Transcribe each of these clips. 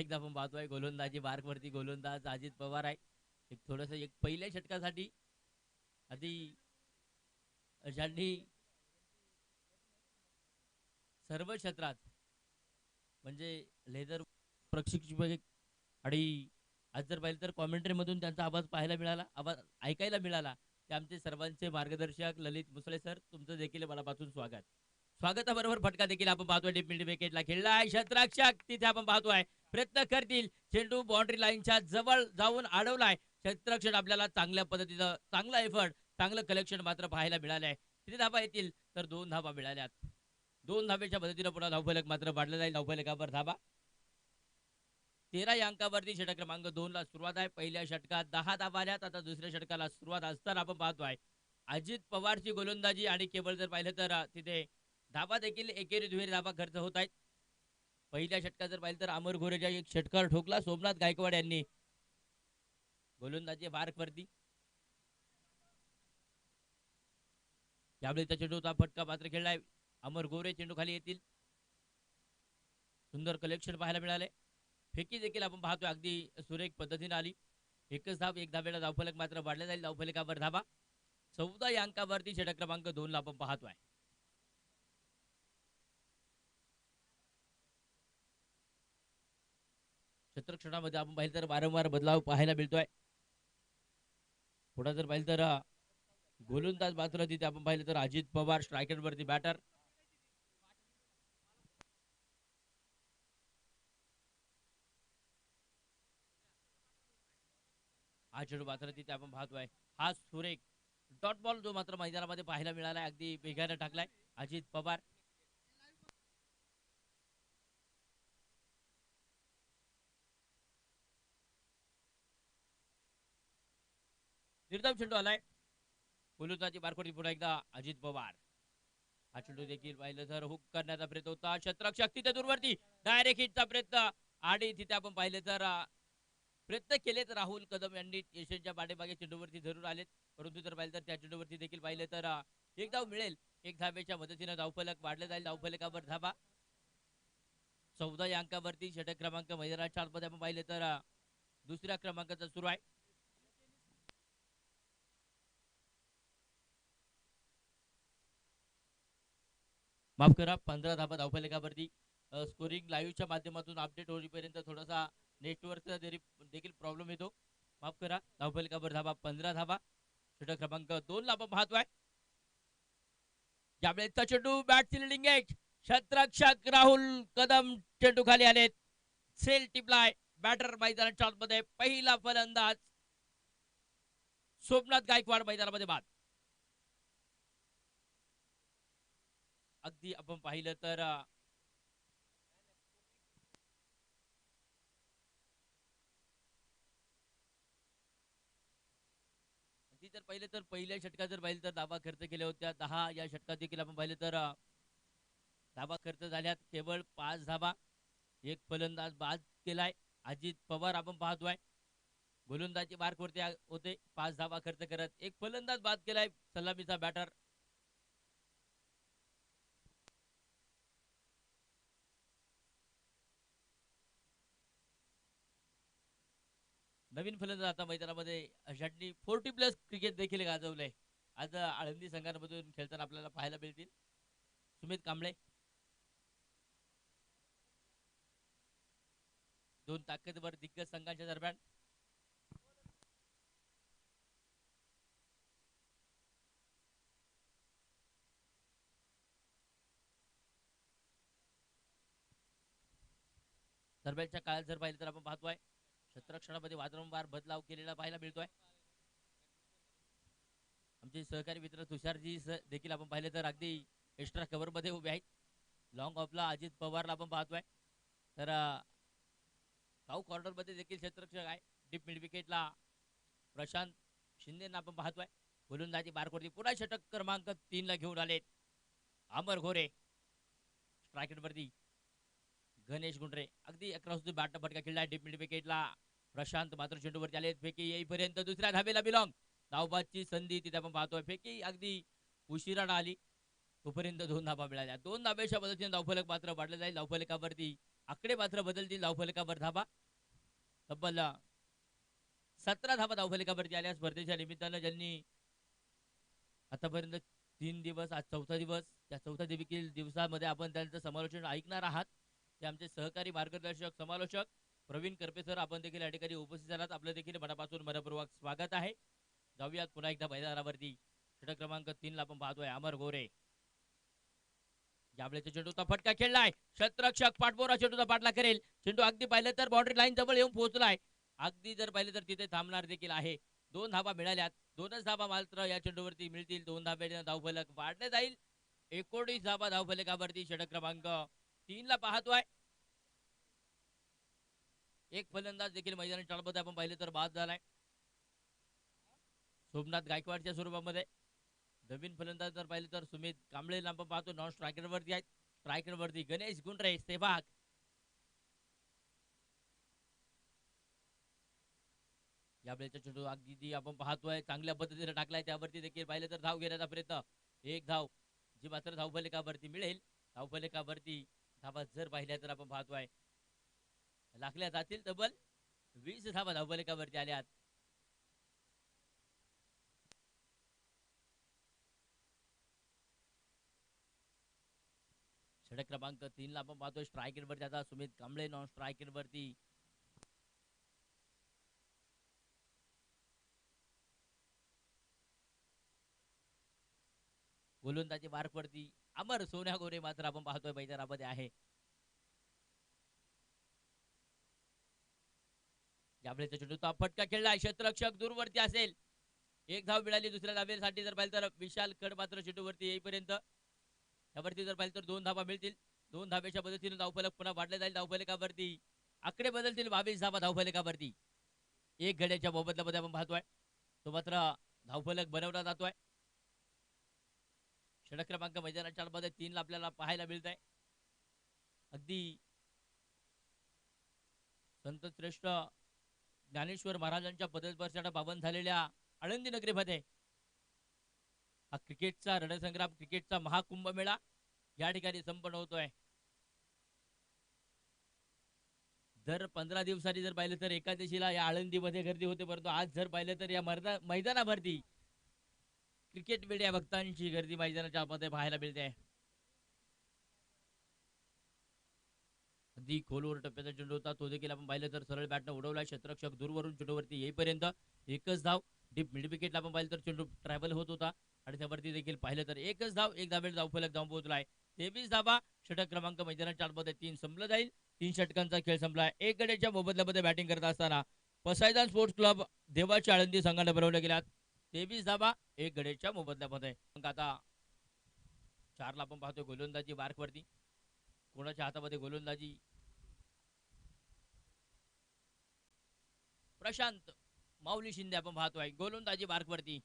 एकदा आपण पाहतोय गोलंदाजी बार्कवरती गोलंदाज अजित पवार आहे. एक थोडस एक पहिल्या षटकासाठी आधी ज्यांनी सर्व क्षेत्रात म्हणजे लेदर प्रशिक्षक आणि आज जर पाहिलं तर कॉमेंट्रीमधून मधून त्यांचा आवाज पाहायला मिळाला आवाज ऐकायला मिळाला. ते आमचे सर्वांचे मार्गदर्शक ललित मुसळे सर तुमचं देखील मनापासून स्वागत. स्वागताबरोबर फटका देखील आपण पाहतोय. डीप विकेटला खेळला आहे. शतरक्षक तिथे आपण पाहतोय. प्रयत्न करतील. चेंडू बाउंड्री लाईनच्या जवळ जाऊन अडवलाय क्षेत्ररक्षण आपल्याला चांगल्या पद्धतीचं चांगला एफर्ट चांगलं कलेक्शन मात्र पाहायला मिळालंय किती धाबा येतील? तर दोन धाबा मिळाल्यात. दोन धाब्याच्या मदतीनं पुन्हा धावफलक मात्र वाढलं जाईल. धावफलकावर धाबा तेरा या अंकावरती षटक क्रमांक दोन ला सुरुवात आहे. पहिल्या षटकात दहा धाबा आल्यात. आता दुसऱ्या षटकाला सुरुवात असताना आपण पाहतोय. अजित पवारची गोलंदाजी आणि केवळ जर पाहिलं तर तिथे धाबा देखील एकेरी दुहेरी धाबा खर्च होत आहेत. पहिल्या षटकात जर पाहिलं तर अमर गोरेच्या एक षटकार ठोकला. सोमनाथ गायकवाड यांनी गोलंदाजी मार्कवरती यावेळी त्या चेंडूचा फटका मात्र खेळलाय अमर गोरे चेंडू खाली येतील. सुंदर कलेक्शन पाहायला मिळाले. फेकी देखील आपण पाहतोय. अगदी सुरेख पद्धतीने आली. एकच धाव एक धाबेला धावफलक मात्र वाढला जाईल. धावफलकावर धाबा चौदा या अंकावरती षटक क्रमांक दोन ला आपण पाहतोय. क्षेत्रक्षणामध्ये आपण पाहिलं तर वारंवार बदलाव पाहायला मिळतोय. पुढे जर पाहिलं तर गोलंदाज मात्र तिथे आपण पाहिलं तर अजित पवार स्ट्रायकर वरती बॅटर हा चेंडू मात्र तिथे आपण पाहतोय. हा सुरेख डॉट बॉल जो मात्र मैदानामध्ये पाहायला मिळालाय अगदी वेगाने टाकलाय अजित पवार. निर्धाव चेंडू आलाय गोलंदाजी बारकोटी पुन्हा एकदा अजित पवार. हा चेंडू देखील पाहिलं तर हुक करण्याचा प्रयत्न होता. शत्रक शक्ती त्या दूरवरती. डायरेक्ट हिटचा प्रयत्न. आणि तिथे आपण पाहिलं तर प्रयत्न केलेत राहुल कदम यांनी. यशच्या पाठीमागे चेंडूवरती धरून आलेत. परंतु जर पाहिलं तर त्या चेंडूवरती देखील पाहिलं तर एक धाव मिळेल. एक धाबेच्या मदतीनं धावफलक वाढलं जाईल. धावफलकावर धाबा चौदा या अंकावरती षटक क्रमांक मैदानाच्या आतमध्ये आपण पाहिलं तर दुसऱ्या क्रमांकाचा सुरू आहे. माफ करा पंधरा धाबा धावफलकावरती स्कोरिंग लाईव्हच्या माध्यमातून अपडेट होईपर्यंत थोडासा नेटवर्कचा जरी देखील प्रॉब्लेम येतो. माफ करा धावफलकावर धाबा पंधरा धाबा. षटक क्रमांक दोन ला पाहतो आहे यावेळेचा चेंडू बॅट लिडिंग एक शतरक्षक राहुल कदम चेंडू खाली आलेत. सेल टिपलाय बॅटर मैदानाच्या मध्ये पहिला फलंदाज. सोमनाथ गायकवाड मैदानामध्ये बाद. अगदी आपण पाहिलं तर अं, अगदी जर पाहिलं तर पहिल्या षटकात जर पाहिलं तर धाबा खर्च केल्या होत्या. दहा या षटकात देखील आपण पाहिलं तर धाबा खर्च झाल्यात. केवळ पाच धाबा एक फलंदाज बाद केलाय. अजित पवार आपण पाहतोय. गोलंदाजी मार्कवरती होते. पाच धाबा खर्च करत एक फलंदाज बाद केलाय. सलामीचा बॅटर नवीन फलंदाज आता मैदानामध्ये ज्यांनी फोर्टी प्लस क्रिकेट देखील गाजवलंय. आज आळंदी संघांमधून खेळताना आपल्याला पाहायला मिळतील. सुमित कांबळे. दोन ताकदवर दिग्गज संघांच्या दरम्यान. दरम्यानच्या काळात जर पाहिलं तर आपण पाहतोय. क्षेत्ररक्षणामध्ये वारंवार बदलाव केलेला पाहायला मिळतोय. आमचे सहकारी मित्र तुषारजी देखील आपण पाहिले तर अगदी एक्स्ट्रा कव्हरमध्ये उभे आहेत. लॉंग ऑफला अजित पवारला आपण पाहतोय. तर अं, साऊ कॉर्नरमध्ये देखील क्षेत्ररक्षक आहे. डीप मिड विकेटला प्रशांत शिंदेना आपण पाहतोय. गोलंदाजी बारकोरती पुन्हा षटक क्रमांक तीन ला घेऊन आलेत. अमर घोरे. स्ट्रायकेटवरती गणेश गुंडरे. अगदी अक्रॉस द बॅट फटका खेळला डीप मिड विकेटला प्रशांत मात्र चेंडूवरती आले. फेकी येईपर्यंत दुसऱ्या धाबेला बिलॉंग धावबादची संधी तिथे आपण पाहतोय. फेकी अगदी उशिरानं आली. तोपर्यंत दोन धाबा मिळाल्या. दोन धाब्याच्या मदतीने धावफलक मात्र वाढलं जाईल. धावफलकावरती आकडे मात्र बदलतील. धावफलकावर धाबा तब्बल सतरा धाबा धावफलकावरती आल्या. स्पर्धेच्या निमित्तानं ज्यांनी आतापर्यंत तीन दिवस आज चौथा दिवस. त्या चौथ्या देखील दिवसामध्ये आपण त्यांचं समालोचन ऐकणार आहात. ते आमचे सहकारी मार्गदर्शक समालोचक प्रवीण करपे सर आपण देखील या ठिकाणी उपस्थित झालात. आपलं देखील मनापासून मनपूर्वक स्वागत आहे. जाऊयात पुन्हा एकदा मैदानावरती. षटक क्रमांक तीन ला आपण पाहतोय अमर गोरे. यावेळेचा चेंडूचा फटका खेळलाय. शतरक्षक पाठपोरा चेंडूचा पाठला करेल. चेंडू अगदी पाहिलं तर बाउंड्री लाईन जवळ येऊन पोहोचलाय. अगदी जर पाहिलं तर तिथे थांबणार देखील आहे. दोन धाबा मिळाल्यात. दोनच धाबा मात्र या चेंडूवरती मिळतील. दोन धाब्याने धावफलक वाढले जाईल. एकोणीस धाबा धावफलकावरती षटक क्रमांक तीनला पाहतोय एक फलंदाज देखील मैदानी टाळमध्ये आपण पाहिले तर बाद झालाय. सोमनाथ गायकवाडच्या स्वरूपामध्ये. नवीन फलंदाज जर पाहिले तर सुमित कांबळे लांब पाहतो. नॉन स्ट्रायकर वरती आहेत. स्ट्रायकर वरती गणेश गुंडरे सेवाग या यावेळेचा चेंडू अगदी आपण पाहतोय. चांगल्या पद्धतीने टाकलाय. त्यावरती देखील पाहिलं तर धाव घेण्याचा प्रयत्न. एक धाव जी मात्र धावफलिकावरती मिळेल. धावफलिकावरती धावा जर पाहिल्या तर आपण पाहतोय लागल्या जातील तब्बल वीस धावा धावलेकावरती आल्यात षटक क्रमांक तीन ला आपण पाहतोय. स्ट्रायकेट वरती आता सुमित कांबळे नॉन स्ट्रायकेट वरती गोलंदाजी मार्क पडती. अमर सोन्या गोरे मात्र आपण पाहतोय मैदानामध्ये आहे. त्यामुळे चेंडूचा फटका खेळला. क्षेत्ररक्षक दूरवरती असेल. एक धाव मिळाली दुसऱ्या धावेसाठी. जर पाहिलं तर विशाल कड मात्र चेंडूवरती येईपर्यंत. त्यावरती जर पाहिलं तर दोन धावा मिळतील. दोन धाब्याच्या पद्धतीने धावफलक पुन्हा वाढले जाईल धावफलकावरती. आकडे बदलतील बावीस धावा धावफलकावरती. एक घड्याच्या मोबदल्यामध्ये आपण पाहतोय. तो मात्र धावफलक बनवला जातोय. षटक क्रमांक मैदानाच्या मध्ये तीनला आपल्याला पाहायला मिळत आहे अगदी संत श्रेष्ठ ज्ञानेश्वर महाराजांच्या पदस्पर्शाने पावन झालेल्या आळंदी नगरीमध्ये हा क्रिकेटचा रणसंग्राम क्रिकेटचा महाकुंभमेळा या ठिकाणी संपन्न होतोय. दर पंधरा दिवसांनी जर पाहिलं तर एकादशीला या आळंदीमध्ये गर्दी होते परंतु आज जर पाहिलं तर या मर्दा मैदानावरती क्रिकेट मीडिया भक्तांची गर्दी मैदानाच्या मध्ये पाहायला मिळते. अगदी खोलवर टप्प्याचा चेंडू होता. तो देखील आपण पाहिलं तर सरळ बॅटनं उडवला. क्षेत्ररक्षक दूरवरून चेंडूवरती येईपर्यंत एकच धाव डीप मिड विकेटला आपण पाहिलं तर चेंडू ट्रॅव्हल होत होता. आणि त्यावरती देखील पाहिलं तर एकच धाव एक धावेल धाव फलक जाऊन पोहोचलाय. तेवीस धावा षटक क्रमांक मैदानाच्या आतमध्ये तीन संपलं जाईल. तीन षटकांचा खेळ संपला. एक गड्याच्या मोबदल्यामध्ये बॅटिंग करत असताना पसायदान स्पोर्ट्स क्लब देवाच्या आळंदी संघाने बनवल्या गेल्यात तेवीस धाबा एक गडेच्या मोबदल्यामध्ये. मग आता चारला आपण पाहतोय गोलंदाजी मार्कवरती कोणाच्या हातामध्ये गोलंदाजी? प्रशांत माऊली शिंदे आपण पाहतोय. गोलंदाजी मार्कवरती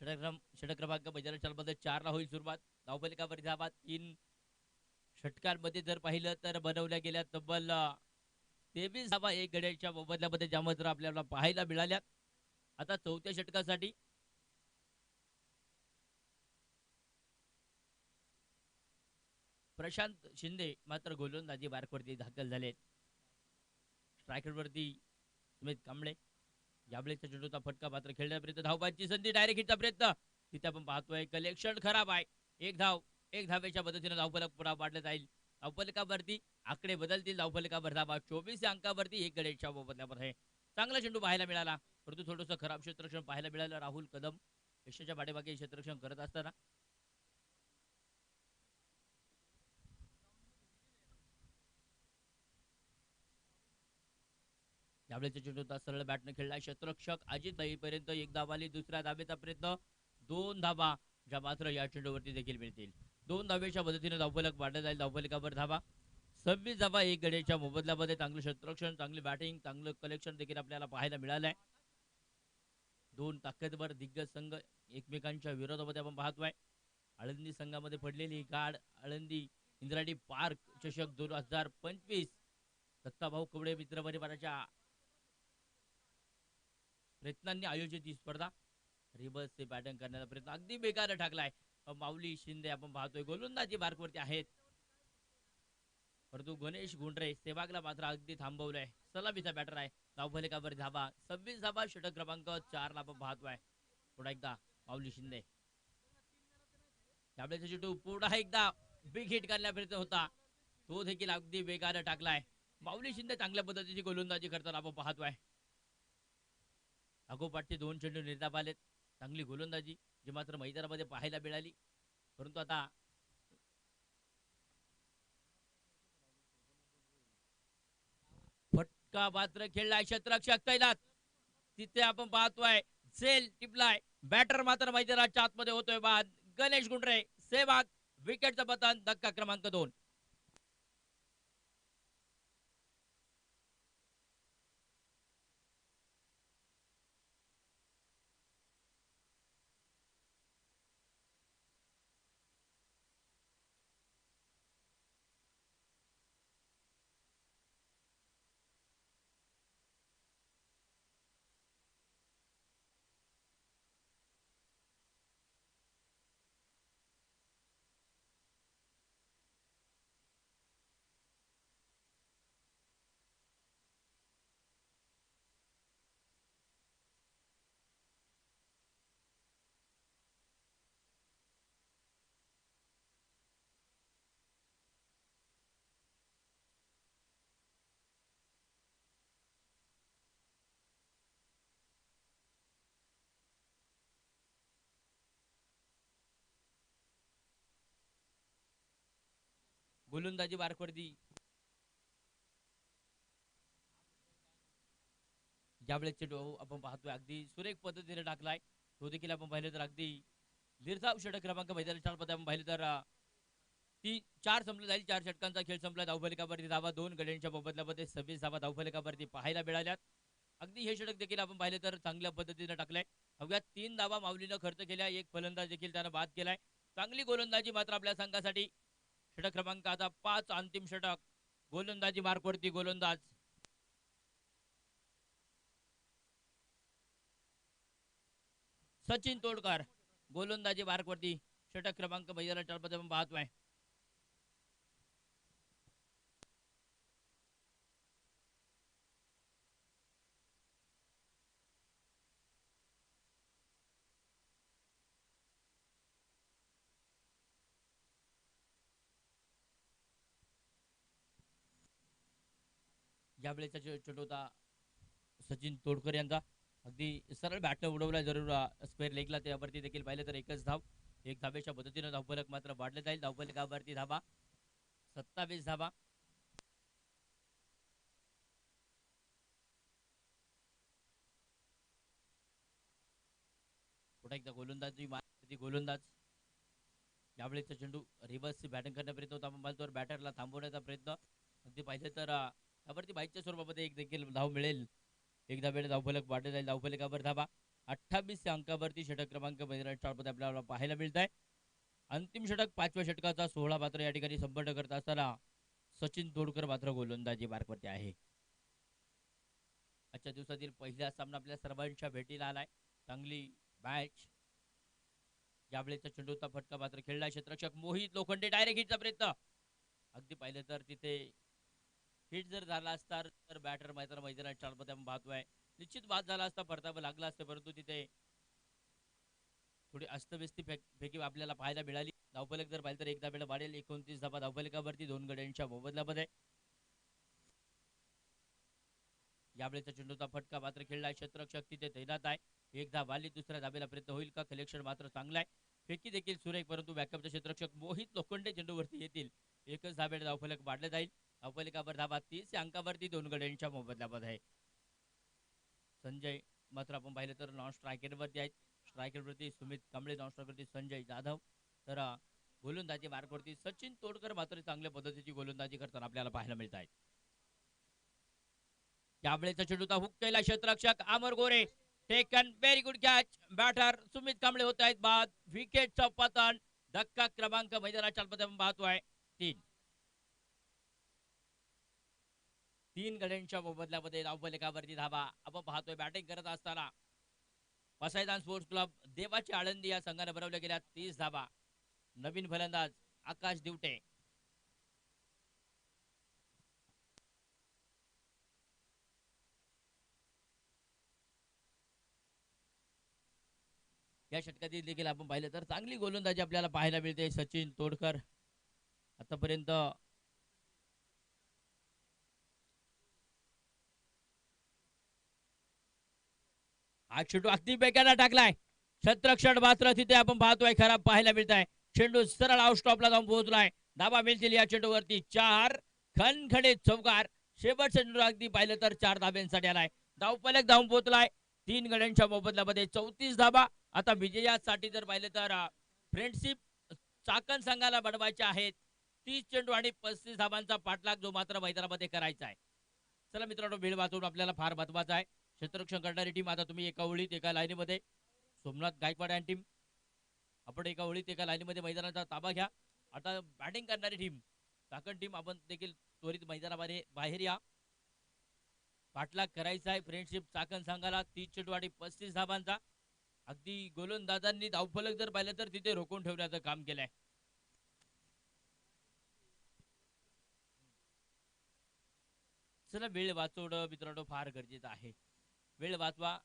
षटक्रम षटक क्रमांक मैदानाच्या चारला होईल सुरुवात. धावफलकावर धाबा तीन षटकांमध्ये जर पाहिलं तर बनवल्या गेल्या तब्बल तेवीस धावा एक गड्याच्या मोबदल्यामध्ये ज्या मात्र आपल्याला पाहायला मिळाल्या आता चौथ्या षटकासाठी. प्रशांत शिंदे मात्र गोलंदाजी बारकवरती दाखल झाले स्ट्रायकरवरती सुमित कांबळे. यावेळेचा चेंडूचा फटका मात्र खेळण्यापर्यंत धावपाची संधी डायरेक्ट हिटचा प्रयत्न. तिथे आपण पाहतोय कलेक्शन खराब आहे. एक धाव एक धावेच्या मदतीने धावपलक पुन्हा वाढलं जाईल. धावपलकावरती आकडे बदलतील. धावफलका धावा. चोवीस या अंकावरती एक गडेच्या मोबदल्यामध्ये. चांगला चेंडू पाहायला मिळाला. परंतु थोडंसं खराब क्षेत्ररक्षण पाहायला मिळालं. राहुल कदम यशाच्या पाठीमागे क्षेत्ररक्षण करत असताना. यावेळेचा होता. सरळ बॅटने खेळला क्षेत्रक्षक अजित पर्यंत एक धावाली दुसऱ्या धावेचा प्रयत्न. दोन धावा ज्या मात्र या चेंडूवरती देखील मिळतील. दोन धावेच्या मदतीने धावफलक वाढला जाईल धावफलकावर धावा. सव्वीस धावा एक गड्याच्या मोबदल्यामध्ये चांगलं क्षेत्ररक्षण चांगली बॅटिंग चांगलं कलेक्शन देखील आपल्याला पाहायला मिळालंय. दोन ताकदवर दिग्गज संघ एकमेकांच्या विरोधामध्ये आपण पाहतोय. आळंदी संघामध्ये पडलेली गाड आळंदी इंद्राडी पार्क चषक दोन हजार पंचवीस. दत्ताभाऊ कवडे मित्र परिवाराच्या प्रयत्नांनी आयोजित ही स्पर्धा. रिबर्सचे बॅटिंग करण्याचा प्रयत्न अगदी बेकार ठाकलाय माऊली शिंदे आपण पाहतोय गोलंदाजी मार्कवरती आहेत. परंतु गणेश गुंडरे सेवागला मात्र अगदी थांबवलंय. सलामीचा बॅटर आहे. धावफलकावर धावा. सव्वीस धावा षटक क्रमांक चार ला पाहतोय. पुन्हा एकदा माऊली शिंदे. त्यावेळेस चेंडू पुन्हा एकदा बिग हिट करण्यापर्यंत होता. तो देखील अगदी वेगानं टाकलाय. माऊली शिंदे चांगल्या पद्धतीची गोलंदाजी करताना आपण पाहतोय. अगोपाठचे दोन चेंडू निर्धाव आलेत. चांगली गोलंदाजी जी मात्र मैदानामध्ये पाहायला मिळाली. परंतु आता फटका मात्र खेळलाय शतरक्षक तैनात? तिथे आपण पाहतोय सेल टिपलाय. बॅटर मात्र मैदानाच्या आतमध्ये होतोय बाद. गणेश गुंडरे सेवाग विकेटचं पतन धक्का क्रमांक दोन. गोलंदाजी बारकवरती ज्यावेळेस चेंडू आपण पाहतोय अगदी सुरेख पद्धतीने टाकलाय. तो देखील आपण पाहिलं तर अगदी निर्धाव षटक क्रमांक मैदानी चार पद आपण पाहिलं तर अं, ती चार संपले जाईल चार षटकांचा खेळ संपला. धावफलिकावरती धावा दोन गड्यांच्या मोबदल्यामध्ये सव्वीस धावा धावफलिकावरती पाहायला मिळाल्यात. अगदी हे षटक देखील आपण पाहिले तर चांगल्या पद्धतीने टाकलंय. अवघ्या तीन धावा माऊलीनं खर्च केल्या एक फलंदाज देखील त्यानं बाद केलाय. चांगली गोलंदाजी मात्र आपल्या संघासाठी. षटक क्रमांक आता पाच अंतिम षटक. गोलंदाजी मार्कवरती गोलंदाज. सचिन तोडकर. गोलंदाजी मार्कवरती षटक क्रमांक मैदाना चार पाहतोय. यावेळेचा चेंडू होता सचिन तोडकर यांचा. अगदी सरळ बॅटनं उडवला जरूर स्क्वेअर लेगला त्यावरती देखील पाहिलं तर एकच धाव. एक धावेच्या पद्धतीनं धावफलक मात्र वाढले जाईल. धावफलकावरती धाबा सत्तावीस धाबा पुन्हा एकदा गोलंदाजी मारती गोलंदाज. यावेळेचा चेंडू रिव्हर्स बॅटिंग करण्यापर्यंत होता. आपण तर बॅटरला थांबवण्याचा प्रयत्न. अगदी पाहिजे तर अं, त्यावरती बाईकच्या स्वरूपामध्ये एक देखील धाव मिळेल. एकदा वेळ धावफलक वाटत जाईल. धावफलकावर धावा. अठ्ठावीस अंकावरती षटक क्रमांक मैदानाच्या आपल्याला पाहायला मिळत आहे अंतिम षटक पाचव्या षटकाचा सोहळा मात्र या ठिकाणी संपन्न करत असताना सचिन तोडकर मात्र गोलंदाजी मार्कवरती आहे. आजच्या दिवसातील पहिला सामना आपल्या सर्वांच्या भेटीला आलाय. चांगली मॅच यावेळेचा चेंडूचा फटका मात्र खेळला क्षेत्ररक्षक मोहित लोखंडे डायरेक्ट हिटचा प्रयत्न. अगदी पाहिलं तर तिथे हिट जर झाला असता तर बॅटर मैदान मैदानात चालमध्ये आपण पाहतोय निश्चित बाद झाला असता परतावं लागला असतं परंतु तिथे थोडी अस्तव्यस्ती फेक फेकी आपल्याला पाहायला मिळाली. धावफलक जर पाहिलं तर एकदा वेळ वाढेल एकोणतीस धाबा धावफलकावरती दोन गड्यांच्या मोबदल्यामध्ये. यावेळेचा चेंडूचा फटका मात्र खेळला क्षेत्रक्षक तिथे तैनात आहे. एक धाव आली दुसऱ्या धाबेला प्रयत्न होईल का? कलेक्शन मात्र चांगला आहे. फेकी देखील सुरेख परंतु बॅकअपचे क्षेत्रक्षक मोहित लोखंडे चेंडूवरती येतील. एकच धाबेला धावफलक वाढले जाईल. धावफलकावर धावा तीस या अंकावरती दोन गड्यांच्या मोबदल्यामध्ये आहे संजय मात्र आपण पाहिलं तर नॉन स्ट्रायकरवरती आहेत. स्ट्रायकरवरती सुमित कांबळे नॉन स्ट्रायकरवरती संजय जाधव. तर गोलंदाजी मार्कवरती सचिन तोडकर मात्र चांगल्या पद्धतीची गोलंदाजी करताना आपल्याला पाहायला मिळत आहेत. त्यावेळेचा चेंडूचा हुक केला क्षेत्ररक्षक Amar Gore. Taken very good catch batter Sumit Kamble होत आहेत बाद. विकेटचा पतन. धक्का क्रमांक मैदानाच्या मध्ये आपण पाहतोय. तीन. तीन गड्यांच्या मोबदल्यामध्ये धावफलकावरती धावा. आपण पाहतोय बॅटिंग करत असताना मसाईदान स्पोर्ट्स क्लब देवाची आळंदी या संघाने भरवल्या गेल्या तीस धावा. नवीन फलंदाज आकाश दिवटे. या षटकातील देखील आपण पाहिलं तर चांगली गोलंदाजी आपल्याला पाहायला मिळते. सचिन तोडकर आतापर्यंत हा चेंडू अगदी बेकायदा टाकलाय. शतरक्षण मात्र तिथे आपण पाहतोय खराब पाहायला मिळत आहे चेंडू सरळ आउट स्टॉपला जाऊन पोहोचलाय. धाबा मिळतील या चेंडूवरती चार खणखणीत चौकार. शेवटचा चेंडू अगदी पाहिलं तर चार धाब्यांसाठी आलाय. धावपलक धावून पोहोचलाय. तीन गड्यांच्या मोबदल्यामध्ये चौतीस धाबा. आता विजयासाठी जर पाहिलं तर फ्रेंडशिप चाकण संघाला बडवायचे आहेत. तीस चेंडू आणि पस्तीस धाबांचा पाठलाग जो मात्र मैदानामध्ये करायचा आहे. चला मित्रांनो वेळ वाचवून आपल्याला फार महत्त्वाचा आहे. क्षेत्ररक्षण करणारी टीम आता तुम्ही एका ओळीत एका लाईनीमध्ये सोमनाथ गायकवाड आणि टीम आपण एका ओळीत एका लाईनीमध्ये मैदानाचा ताबा घ्या. आता बॅटिंग करणारी टीम काकण टीम आपण देखील त्वरित मैदानामध्ये बाहेर या. पाठलाग करायचा आहे फ्रेंडशिप चाकण संघाला. तीस चेटवाडी पस्तीस धाबांचा अगदी गोलंदाजांनी धावफलक जर पाहिलं तर तिथे रोखून ठेवण्याचं काम केलंय. चला वेळ वाचवणं मित्रांनो फार गरजेचं आहे. वेळ वाचवा.